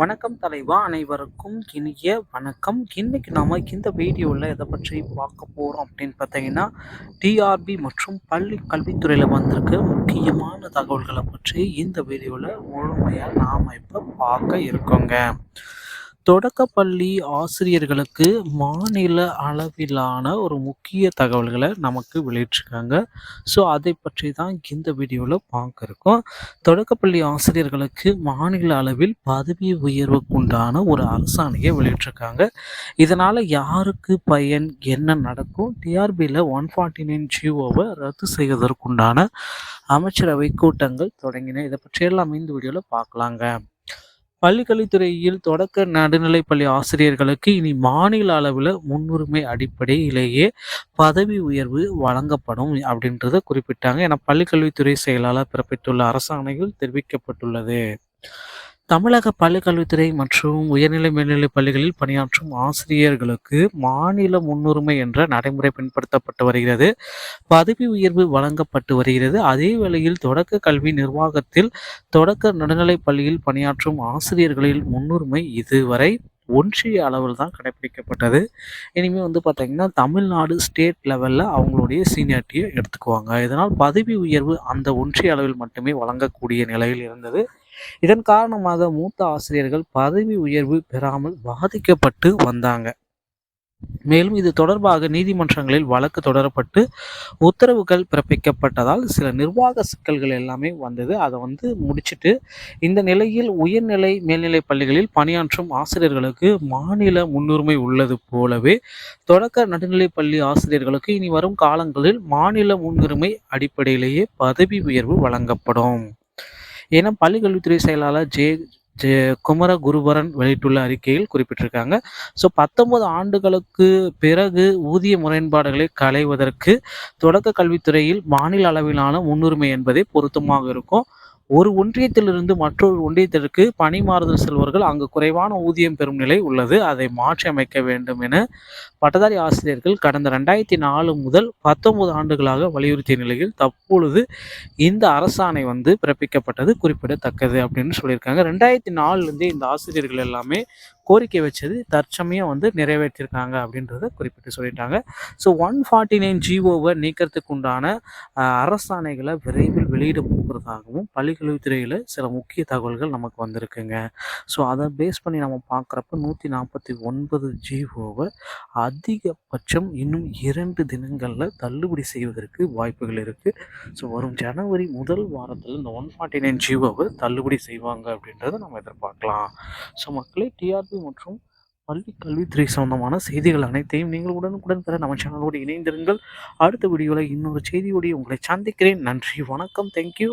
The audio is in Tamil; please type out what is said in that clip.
வணக்கம் தலைவா அனைவருக்கும் இனிய வணக்கம். இன்னைக்கு நாம இந்த வீடியோவில் எதை பற்றி பார்க்க போகிறோம் அப்படின்னு பார்த்தீங்கன்னா டிஆர்பி மற்றும் பள்ளி கல்வித்துறையில் வந்திருக்க முக்கியமான தகவல்களை பற்றி இந்த வீடியோவில் முழுமையாக நாம் இப்போ பார்க்க இருக்கோங்க. தொடக்கப்பள்ளி ஆசிரியர்களுக்கு மாநில அளவிலான ஒரு முக்கிய தகவல்களை நமக்கு வெளியிட்டிருக்காங்க. ஸோ அதை பற்றி தான் இந்த வீடியோவில் பார்க்க இருக்கோம். தொடக்கப்பள்ளி ஆசிரியர்களுக்கு மாநில அளவில் பதவி உயர்வுக்குண்டான ஒரு அரசாணையை வெளியிட்டிருக்காங்க. இதனால் யாருக்கு பயன் என்ன நடக்கும்? டிஆர்பியில் ஒன் ஃபார்ட்டி நைன் ஜிஓவை ரத்து செய்வதற்குண்டான அமைச்சரவை கூட்டங்கள் தொடங்கின. இதை பற்றியெல்லாம் இந்த வீடியோவில் பார்க்கலாங்க. பள்ளிக்கல்வித்துறையில் தொடக்க நடுநிலைப்பள்ளி ஆசிரியர்களுக்கு இனி மாநில அளவில் முன்னுரிமை அடிப்படையிலேயே பதவி உயர்வு வழங்கப்படும் அப்படின்றத குறிப்பிட்டாங்க. என பள்ளிக்கல்வித்துறை செயலாளர் பிறப்பித்துள்ள அரசாணையில் தெரிவிக்கப்பட்டுள்ளது. தமிழக பள்ளிக்கல்வித்துறை மற்றும் உயர்நிலை மேல்நிலைப் பள்ளிகளில் பணியாற்றும் ஆசிரியர்களுக்கு மாநில முன்னுரிமை என்ற நடைமுறை பின்படுத்தப்பட்டு வருகிறது. பதவி உயர்வு வழங்கப்பட்டு வருகிறது. அதே வேளையில் தொடக்க கல்வி நிர்வாகத்தில் தொடக்க நடுநிலைப் பள்ளியில் பணியாற்றும் ஆசிரியர்களில் முன்னுரிமை இதுவரை ஒன்றிய அளவில் தான் கடைபிடிக்கப்பட்டது. இனிமேல் வந்து பார்த்திங்கன்னா தமிழ்நாடு ஸ்டேட் லெவலில் அவங்களுடைய சீனியாரிட்டியை எடுத்துக்குவாங்க. இதனால் பதவி உயர்வு அந்த ஒன்றிய அளவில் மட்டுமே வழங்கக்கூடிய நிலையில் இருந்தது. இதன் காரணமாக மூத்த ஆசிரியர்கள் பதவி உயர்வு பெறாமல் பாதிக்கப்பட்டு வந்தாங்க. மேலும் இது தொடர்பாக நீதிமன்றங்களில் வழக்கு தொடரப்பட்டு உத்தரவுகள் பிறப்பிக்கப்பட்டதால் சில நிர்வாக சிக்கல்கள் எல்லாமே வந்தது. அதை வந்து முடிச்சுட்டு இந்த நிலையில் உயர்நிலை மேல்நிலை பள்ளிகளில் பணியாற்றும் ஆசிரியர்களுக்கு மாநில முன்னுரிமை உள்ளது போலவே தொடக்க நடுநிலை பள்ளி ஆசிரியர்களுக்கு இனி வரும் காலங்களில் மாநில முன்னுரிமை அடிப்படையிலேயே பதவி உயர்வு வழங்கப்படும். என பள்ளிக்கல்வித்துறை செயலாளர் ஜே ஜெ குமர குருபரன் வெளியிட்டுள்ள அறிக்கையில் குறிப்பிட்டிருக்காங்க. ஸோ பத்தொன்பது ஆண்டுகளுக்கு பிறகு ஊதிய முரண்பாடுகளை களைவதற்கு தொடக்க கல்வித்துறையில் மாநில அளவிலான முன்னுரிமை என்பதே பொருத்தமாக இருக்கும். ஒரு ஒன்றியத்திலிருந்து மற்றொரு ஒன்றியத்திற்கு பணி மாறுதல் செல்வர்கள் அங்கு குறைவான ஊதியம் பெறும் நிலை உள்ளது. அதை மாற்றி அமைக்க வேண்டும் என பட்டதாரி ஆசிரியர்கள் கடந்த ரெண்டாயிரத்தி நாலு முதல் பத்தொன்பது ஆண்டுகளாக வலியுறுத்திய நிலையில் தற்பொழுது இந்த அரசாணை வந்து பிறப்பிக்கப்பட்டது குறிப்பிடத்தக்கது அப்படின்னு சொல்லியிருக்காங்க. ரெண்டாயிரத்தி நாலுலேருந்தே இந்த ஆசிரியர்கள் எல்லாமே கோரிக்கை வச்சது தற்சமயம் வந்து நிறைவேற்றிருக்காங்க அப்படின்றத குறிப்பிட்டு சொல்லிட்டாங்க. ஸோ ஒன் ஃபார்ட்டி நைன் ஜிஓவை நீக்கிறதுக்கு உண்டான அரசாணைகளை விரைவில் வெளியிட போகிறதாகவும் பள்ளிக்கல்வித்துறையில் சில முக்கிய தகவல்கள் நமக்கு வந்திருக்குங்க. ஸோ அதை பேஸ் பண்ணி நம்ம பார்க்குறப்ப நூற்றி நாற்பத்தி ஒன்பது ஜிஓவை அதிகபட்சம் இன்னும் இரண்டு தினங்களில் தள்ளுபடி செய்வதற்கு வாய்ப்புகள் இருக்குது ஸோ வரும் ஜனவரி முதல் வாரத்தில் இந்த ஒன் ஃபார்ட்டி நைன் ஜிஓவை தள்ளுபடி செய்வாங்க அப்படின்றத நம்ம எதிர்பார்க்கலாம். ஸோ மக்களே டிஆர்பி மற்றும் பள்ளி கல்வித்துறை சம்பந்தமான செய்திகள் அனைத்தையும் நீங்கள் உடனுக்குடன் பெற நம்ம சேனலோடு இணைந்திருங்கள். அடுத்த வீடியோவில் இன்னொரு செய்தியோடு உங்களை சந்திக்கிறேன். நன்றி வணக்கம். தேங்க்யூ